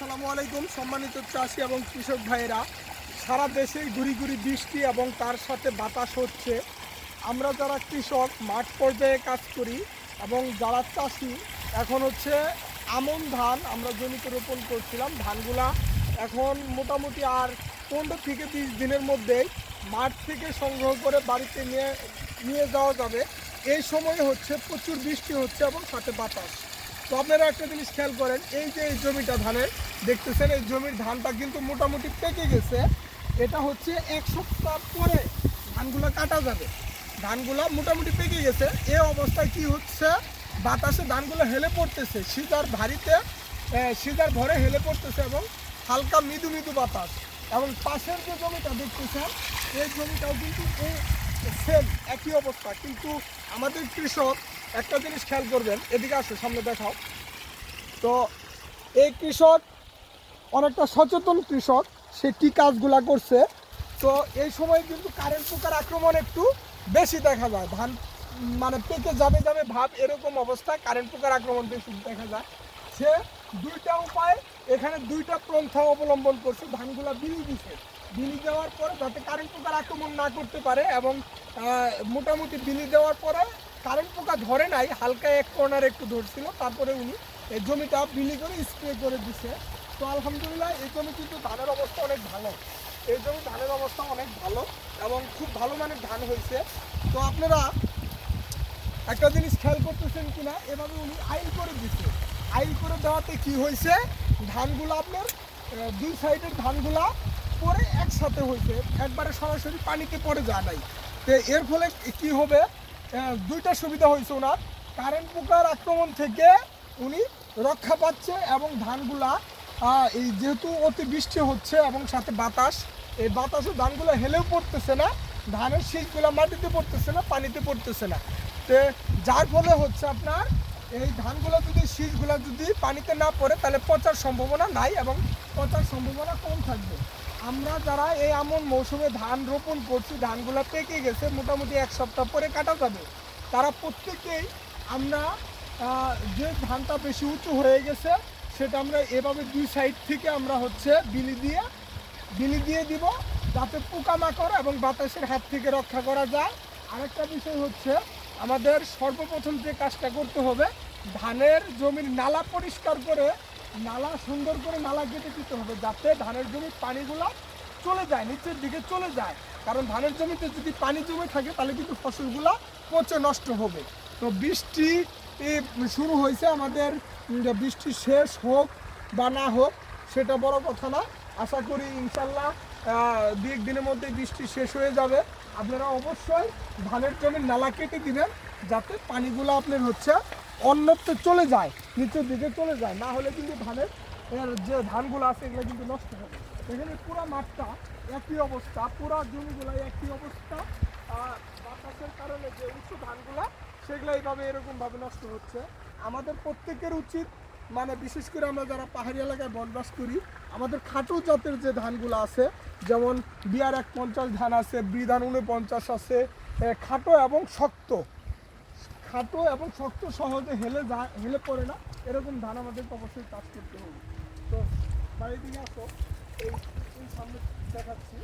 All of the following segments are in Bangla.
আসসালামু আলাইকুম, সম্মানিত চাষি এবং কৃষক ভাইয়েরা। সারা দেশে ঘুরি ঘুরি বৃষ্টি এবং তার সাথে বাতাস হচ্ছে। আমরা যারা কৃষক, মাঠ পর্যায়ে কাজ করি এবং যারা চাষি, এখন হচ্ছে আমন ধান আমরা জমিতে রোপণ করছিলাম। ধানগুলা এখন মোটামুটি আর পনেরো থেকে বিশ দিনের মধ্যেই মাঠ থেকে সংগ্রহ করে বাড়িতে নিয়ে নিয়ে যাওয়া যাবে। এই সময় হচ্ছে প্রচুর বৃষ্টি হচ্ছে এবং সাথে বাতাস। তো আপনারা একটা জিনিস খেয়াল করেন, এই যে এই জমিটা ধানের, দেখতেছেন এই জমির ধানটা কিন্তু মোটামুটি পেকে গেছে। এটা হচ্ছে এক সপ্তাহ পরে ধানগুলো কাটা যাবে। ধানগুলো মোটামুটি পেকে গেছে। এ অবস্থায় কি হচ্ছে? বাতাসে ধানগুলো হেলে পড়তেছে, সিজার ভারিতে সিজার ভরে হেলে পড়তেছে এবং হালকা মৃদু মৃদু বাতাস। এবং পাশের যে জমিটা দেখতেছেন, এই জমিটাও কিন্তু সেম একই অবস্থা। কিন্তু আমাদের কৃষক একটা জিনিস খেয়াল করবেন, এদিকে আসো, সামনে দেখাও। তো এই কৃষক, অনেকটা সচেতন কৃষক, সে কী কাজগুলা করছে? তো এই সময় কিন্তু কারেন্ট পোকার আক্রমণ একটু বেশি দেখা যায়। ধান মানে পেকে যাবে যাবে ভাব এরকম অবস্থায় কারেন্ট পোকার আক্রমণ বেশি দেখা যায়। সে দুইটা উপায়, এখানে দুইটা পন্থা অবলম্বন করছে, ধানগুলা বিলি দিছে। বিলি দেওয়ার পরে যাতে কারেন্ট পোকার আক্রমণ না করতে পারে এবং মোটামুটি বিলি দেওয়ার পরে কারেন্ট পোকা ধরে নাই, হালকা এক কর্নার একটু ধরছিল, তারপরে উনি এই জমিটা বিলি করে স্প্রে করে দিছে। তো আলহামদুলিল্লাহ, এই জমি কিন্তু ধানের অবস্থা অনেক ভালো। এই জমি ধানের অবস্থা অনেক ভালো এবং খুব ভালো মানের ধান হয়েছে। তো আপনারা একটা জিনিস খেয়াল করতেছেন কিনা? এভাবে উনি আইল করে দিচ্ছে আইল করে দেওয়াতে কি হয়েছে? ধানগুলো আপনার দুই সাইডের ধানগুলা পরে একসাথে হয়েছে। একবারে সরাসরি পানিতে পড়ে যায় নাই। তো এর ফলে কি হবে? দুইটা সুবিধা হয়েছে ওনার। কারেন্ট পোকার আক্রমণ থেকে উনি রক্ষা পাচ্ছে এবং ধানগুলা এই যেহেতু অতি বৃষ্টি হচ্ছে এবং সাথে বাতাস, এই বাতাসে ধানগুলো হেলেও পড়তেছে না, ধানের শীষগুলো মাটিতে পড়তেছে না, পানিতে পড়তেছে না। তো, যার ফলে হচ্ছে আপনার এই ধানগুলো যদি শীষগুলো যদি পানিতে না পড়ে, তাহলে পচার সম্ভাবনা নাই এবং পচার সম্ভাবনা কম থাকবে। আমরা যারা এই এমন মৌসুমে ধান রোপণ করছি, ধানগুলো পেকে গেছে, মোটামুটি এক সপ্তাহ পরে কাটা যাবে। তারা প্রত্যেকেই আমরা যে ধানটা বেশি উঁচু হয়ে গেছে, সেটা আমরা এভাবে দুই সাইড থেকে আমরা হচ্ছে বিলি দিয়ে বিলি দিয়ে দিব, যাতে পোকামাকড় এবং বাতাসের হাত থেকে রক্ষা করা যায়। আরেকটা বিষয় হচ্ছে, আমাদের সর্বপ্রথম যে কাজটা করতে হবে, ধানের জমির নালা পরিষ্কার করে নালা সুন্দর করে নালা কেটে দিতে হবে যাতে ধানের জমির পানিগুলো চলে যায়, নিচের দিকে চলে যায়। কারণ ধানের জমিতে যদি পানি জমে থাকে, তাহলে কিন্তু ফসলগুলো পচে নষ্ট হবে। তো বৃষ্টি শুরু হয়েছে আমাদের বৃষ্টি শেষ হোক বা না হোক, সেটা বড় কথা না। আশা করি ইনশাল্লাহ দু দিনের মধ্যে বৃষ্টি শেষ হয়ে যাবে। আপনারা অবশ্যই ধানের জমির নালা কেটে দিবেন, যাতে পানিগুলো আপনার হচ্ছে অন্যত্র চলে যায়। নিচের দিকে চলে যায়, না হলে কিন্তু ধানের, এর যে ধানগুলো আছে এগুলো কিন্তু নষ্ট হবে এখানে পুরো মাঠটা একই অবস্থা, পুরো জমিগুলো একই অবস্থা। আর বাতাসের কারণে যে উঁচু ধানগুলা, সেগুলো এইভাবে এরকমভাবে নষ্ট হচ্ছে। আমাদের প্রত্যেকের উচিত মানে বিশেষ করে আমরা যারা পাহাড়ি এলাকায় বনবাস করি, আমাদের খাটো জাতের যে ধানগুলো আছে, যেমন বিয়ার এক পঞ্চাশ ধান আছে বি ধান উনপঞ্চাশ আছে খাটো এবং শক্ত। খাটো এবং শক্ত সহজে হেলে যায় হেলে পড়ে না। এরকম ধান আমাদেরকে অবশ্যই চাষ করতে হবে। তো বাড়ির দিকে আসো। এই সামনে দেখাচ্ছি।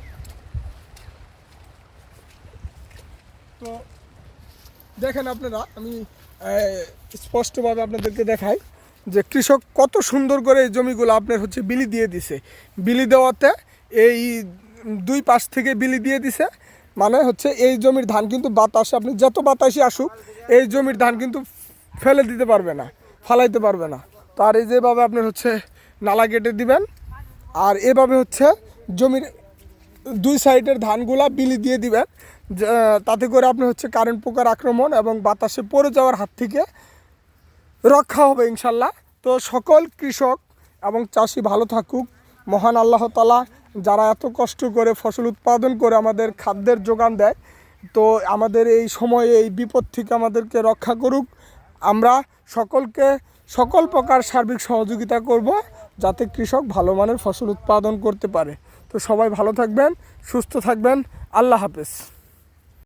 তো দেখেন আপনারা, আমি স্পষ্টভাবে আপনাদেরকে দেখাই যে কৃষক কত সুন্দর করে এই জমিগুলো আপনার হচ্ছে বিলি দিয়ে দিছে। বিলি দেওয়াতে এই দুই পাশ থেকে বিলি দিয়ে দিছে। মানে হচ্ছে এই জমির ধান কিন্তু বাতাসে, আপনি যত বাতাসই আসুক, এই জমির ধান কিন্তু ফেলে দিতে পারবে না, ফালাইতে পারবে না। তো আর এই যেভাবে আপনার হচ্ছে নালা কেটে দিবেন, আর এভাবে হচ্ছে জমির দুই সাইডের ধানগুলা বিলি দিয়ে দিবেন তাতে করে আপনি হচ্ছে কারেন্ট পোকার আক্রমণ এবং বাতাসে পড়ে যাওয়ার হাত থেকে রক্ষা হবে ইনশাল্লাহ। তো সকল কৃষক এবং চাষি ভালো থাকুক। মহান আল্লাহ তালা যারা এত কষ্ট করে ফসল উৎপাদন করে আমাদের খাদ্যের যোগান দেয়, তো আমাদের এই সময়ে এই বিপদ থেকে আমাদেরকে রক্ষা করুক। আমরা সকলকে সকল প্রকার সার্বিক সহযোগিতা করব যাতে কৃষক ভালো মানের ফসল উৎপাদন করতে পারে। তো সবাই ভালো থাকবেন, সুস্থ থাকবেন। আল্লাহ হাফেজ।